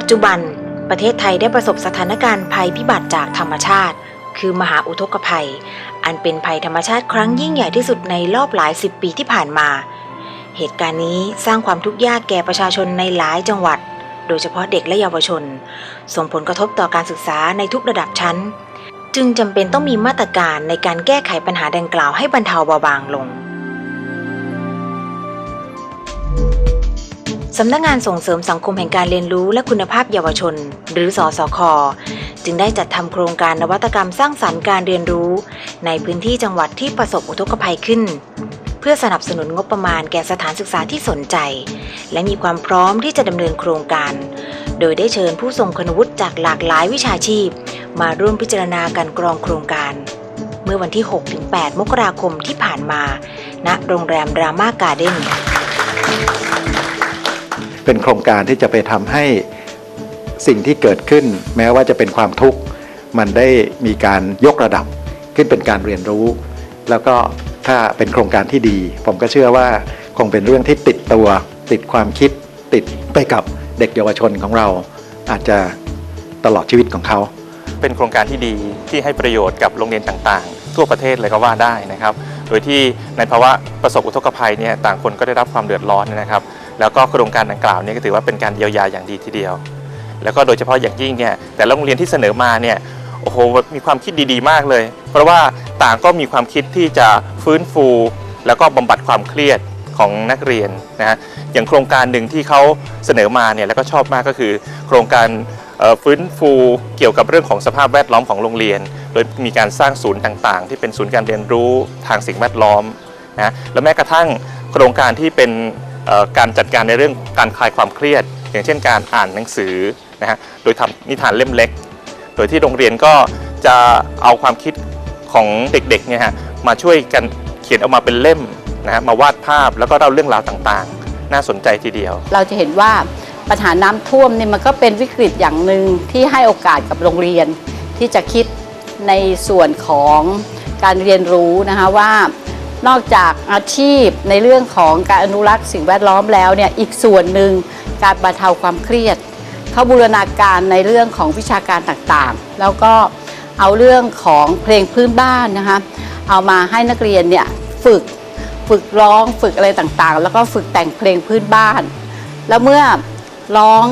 ปัจจุบัน ประเทศไทยได้ประสบสถานการณ์ภัยพิบัติจากธรรมชาติ คือมหาอุทกภัย อันเป็นภัยธรรมชาติครั้งยิ่งใหญ่ที่สุดในรอบหลายสิบปีที่ผ่านมา เหตุการณ์นี้สร้างความทุกข์ยากแก่ประชาชนในหลายจังหวัด โดยเฉพาะเด็กและเยาวชน ส่งผลกระทบต่อการศึกษาในทุกระดับชั้น จึงจำเป็นต้องมีมาตรการในการแก้ไขปัญหาดังกล่าวให้บรรเทาเบาบางลง สำนักงงานส่งเสริมสังคมแห่งการเรียนรู้และคุณภาพเยาวชน หรือสอสคจึงได้จัดทำโครงการนวัตกรรมสร้างสรรค์การเรียนรู้ ในพื้นที่จังหวัดที่ประสบอุทกภัยขึ้น เพื่อสนับสนุนงบประมาณแก่สถานศึกษาที่สนใจ และมีความพร้อมที่จะดำเนินโครงการ โดยได้เชิญผู้ทรงคุณวุฒิจากหลากหลายวิชาชีพ มาร่วมพิจารณาการกรองโครงการ เมื่อวันที่ 6-8 มกราคมที่ผ่านมา ณ โรงแรมรามาการ์เด้น เป็นโครงการที่จะไปทำให้สิ่งที่เกิดขึ้น แม้ว่าจะเป็นความทุกข์ มันได้มีการยกระดับขึ้นเป็นการเรียนรู้ แล้วก็ถ้าเป็นโครงการที่ดี ผมก็เชื่อว่าคงเป็นเรื่องที่ติดตัว ติดความคิดติดไปกับเด็กเยาวชนของเรา อาจจะตลอดชีวิตของเขา เป็นโครงการที่ดีที่ให้ประโยชน์กับโรงเรียนต่างๆ ทั่วประเทศเลยก็ว่าได้นะครับ โดยที่ในภาวะประสบอุทกภัยเนี่ยต่างคนก็ได้รับความเดือดร้อนนะครับ แล้วก็โครงการดังกล่าวเนี่ยก็ถือว่าเป็นการเยียวยาอย่างดีทีเดียว แล้วก็โดยเฉพาะอย่างยิ่งเนี่ยแต่โรงเรียนที่เสนอมาเนี่ยโอ้โหมีความคิดดีๆ มากเลย เพราะว่าต่างก็มีความคิดที่จะฟื้นฟู แล้วก็บำบัดความเครียดของนักเรียนนะฮะอย่างโครงการหนึ่งที่เขาเสนอมาเนี่ยแล้วก็ชอบมากก็คือ โครงการฟื้นฟูเกี่ยวกับเรื่องของสภาพแวดล้อมของโรงเรียน โดยมีการสร้างศูนย์ต่างๆ ที่เป็นศูนย์การเรียนรู้ทางสิ่งแวดล้อมนะแล้วแม้กระทั่งโครงการที่เป็น การจัดการในเรื่องการคลายความเครียด อย่างเช่นการอ่านหนังสือนะฮะโดยทำนิทานเล่มเล็ก โดยที่โรงเรียนก็จะเอาความคิดของเด็กๆเนี่ยฮะมาช่วยกันเขียนออกมาเป็นเล่มนะฮะมาวาดภาพแล้วก็เล่าเรื่องราวต่างๆ น่าสนใจทีเดียว เราจะเห็นว่าปัญหาน้ำท่วมเนี่ยมันก็เป็นวิกฤตอย่างหนึ่งที่ให้โอกาสกับโรงเรียน ที่จะคิดในส่วนของการเรียนรู้นะคะว่า นอกจากอาชีพในเรื่องของการอนุรักษ์สิ่งแวดล้อมแล้วเนี่ยอีกส่วนหนึ่งการบรรเทาความเครียด เขาบูรณาการในเรื่องของวิชาการต่างๆ แล้วก็เอาเรื่องของเพลงพื้นบ้านนะคะเอามาให้นักเรียนเนี่ยฝึกฝึกร้องฝึกอะไรต่างๆ แล้วก็ฝึกแต่งเพลงพื้นบ้าน แล้วเมื่อร้อง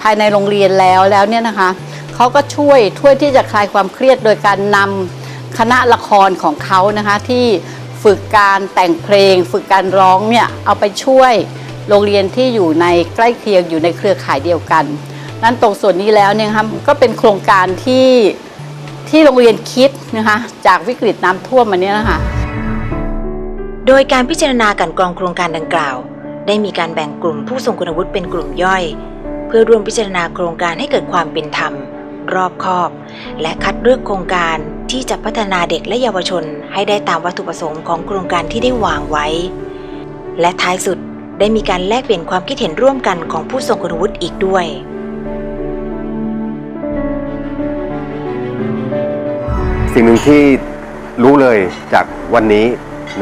ภายในโรงเรียนแล้วแล้วเนี่ยนะคะเขาก็ช่วยช่วยที่จะคลายความเครียดโดยการนำคณะละครของเขานะคะที่ ฝึกการแต่งเพลง ฝึกการร้องเนี่ยเอาไปช่วยโรงเรียนที่อยู่ในใกล้เคียงอยู่ในเครือข่ายเดียวกัน นั้นตรงส่วนนี้แล้วเนี่ยครับก็เป็นโครงการที่ที่โรงเรียนคิดนะคะจากวิกฤตน้ำท่วมมาเนี้นะคะโดยการพิจารณาการกรองโครงการดังกล่าว ได้มีการแบ่งกลุ่มผู้ทรงคุณวุฒิเป็นกลุ่มย่อย เพื่อร่วมพิจารณาโครงการให้เกิดความเป็นธรรม รอบคอบ และคัดเลือกโครงการที่จะพัฒนาเด็กและเยาวชนให้ได้ตามวัตถุประสงค์ของโครงการที่ได้วางไว้ และท้ายสุดได้มีการแลกเปลี่ยนความคิดเห็นร่วมกันของผู้ทรงคุณวุฒิอีกด้วยสิ่งหนึ่งที่รู้เลยจากวันนี้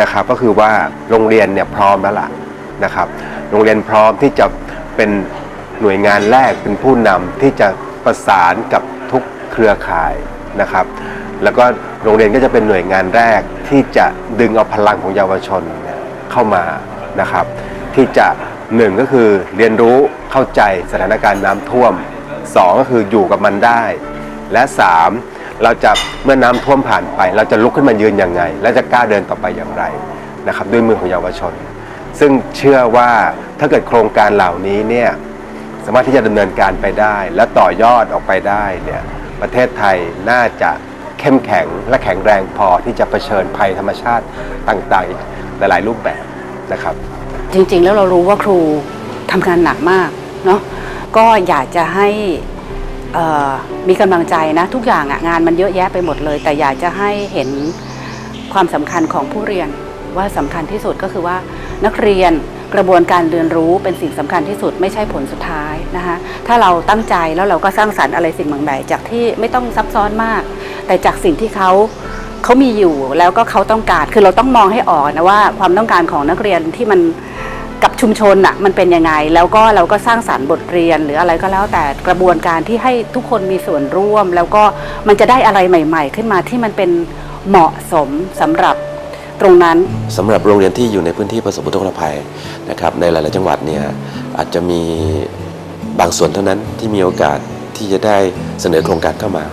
นะครับ ก็คือว่าโรงเรียนเนี่ยพร้อมแล้วล่ะนะครับ โรงเรียนพร้อมที่จะเป็นหน่วยงานแรกเป็นผู้นำที่จะประสานกับ ทุกเครือข่ายนะครับ แล้วก็โรงเรียนก็จะเป็นหน่วยงานแรกที่จะดึงเอาพลังของเยาวชนเข้ามานะครับ ที่จะหนึ่งก็คือเรียนรู้เข้าใจสถานการณ์น้ำท่วมสองก็คืออยู่กับมันได้ และสามเราจะเมื่อน้ำท่วมผ่านไป เราจะลุกขึ้นมายืนยังไง และจะกล้าเดินต่อไปอย่างไรนะครับ ด้วยมือของเยาวชน ซึ่งเชื่อว่าถ้าเกิดโครงการเหล่านี้เนี่ย สามารถที่จะดำเนินการไปได้ และต่อยอดออกไปได้เนี่ยประเทศไทยน่าจะเข้มแข็งและแข็งแรงพอที่จะเผชิญภัยธรรมชาติต่างๆอีกหลาย ๆ รูปแบบนะครับ จริงๆแล้วเรารู้ว่าครูทำงานหนักมากเนาะก็อยากจะให้มีกำลังใจนะ ทุกอย่างงานมันเยอะแยะไปหมดเลย แต่อยากจะให้เห็นความสำคัญของผู้เรียนว่าสำคัญที่สุดก็คือว่านักเรียน กระบวนการเรียนรู้เป็นสิ่งสำคัญที่สุดไม่ใช่ผลสุดท้ายนะคะถ้าเราตั้งใจแล้วเราก็สร้างสรรค์อะไรสิ่งบางใดจากที่ไม่ต้องซับซ้อนมาก แต่จากสิ่งที่เขาเขามีอยู่แล้วก็เขาต้องการคือเราต้องมองให้ออกนะว่าความต้องการของนักเรียนที่มันกับชุมชนอะมันเป็นยังไง แล้วก็เราก็สร้างสารรค์บทเรียนหรืออะไรก็แล้วแต่กระบวนการที่ให้ทุกคนมีส่วนร่วม แล้วก็มันจะได้อะไรใหม่ ๆ ขึ้นมาที่มันเป็นเหมาะสมสำหรับ ตรงนั้น สำหรับโรงเรียนที่อยู่ในพื้นที่ประสบอุทกภัยนะครับในหลาย ๆ จังหวัดเนี่ยอาจจะมีบางส่วนเท่านั้นที่มีโอกาสที่จะได้เสนอโครงการเข้ามา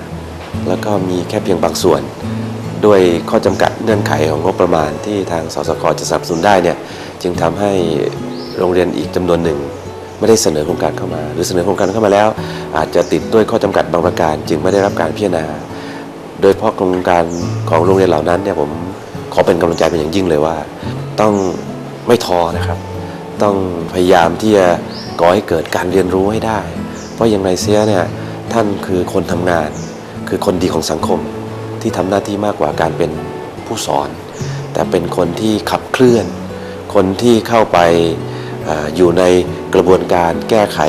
แล้วก็มีแค่เพียงบางส่วน ด้วยข้อจำกัดเงื่อนไขของงบประมาณที่ทางสสกจะสนับสนุนได้เนี่ยจึงทำให้โรงเรียนอีกจำนวนหนึ่ง ไม่ได้เสนอโครงการเข้ามา หรือเสนอโครงการเข้ามาแล้ว อาจจะติดด้วยข้อจำกัดบางประการ จึงไม่ได้รับการพิจารณา โดยเฉพาะโครงการของโรงเรียนเหล่านั้นเนี่ยผม ขอเป็นกำลังใจเป็นอย่างยิ่งเลยว่า ต้องไม่ท้อนะครับ ต้องพยายามที่จะก่อให้เกิดการเรียนรู้ให้ได้ เพราะอย่างไรเสียเนี่ยท่านคือคนทำงาน คือคนดีของสังคมที่ทำหน้าที่มากกว่าการเป็นผู้สอน แต่เป็นคนที่ขับเคลื่อน คนที่เข้าไปออยู่ในกระบวนการแก้ไข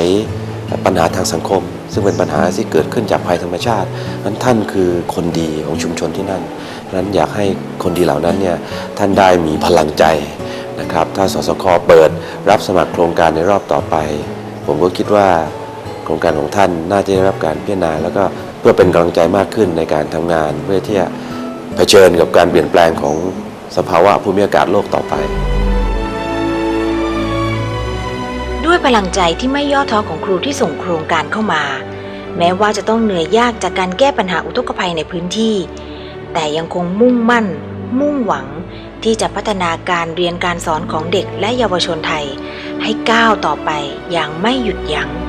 ปัญหาทางสังคม ซึ่งเป็นปัญหาที่เกิดขึ้นจากภัยธรรมชาตินั้นท่านคือคนดีของชุมชนที่นั่นนั้นอยากให้คนดีเหล่านั้นเนี่ยท่านได้มีพลังใจนะครับ ถ้าสสคเปิดรับสมัครโครงการในรอบต่อไป ผมก็คิดว่าโครงการของท่านน่าจะได้รับการพิจารณาแล้วก็เพื่อเป็นกำลังใจมากขึ้นในการทำงาน เพื่อที่จะเผชิญกับการเปลี่ยนแปลงของสภาวะภูมิอากาศโลกต่อไป ด้วยพลังใจที่ไม่ย่อท้อของครูที่ส่งโครงการเข้ามา แม้ว่าจะต้องเหนื่อยยากจากการแก้ปัญหาอุทกภัยในพื้นที่ แต่ยังคงมุ่งมั่น มุ่งหวัง ที่จะพัฒนาการเรียนการสอนของเด็กและเยาวชนไทย ให้ก้าวต่อไปอย่างไม่หยุดยัง้ง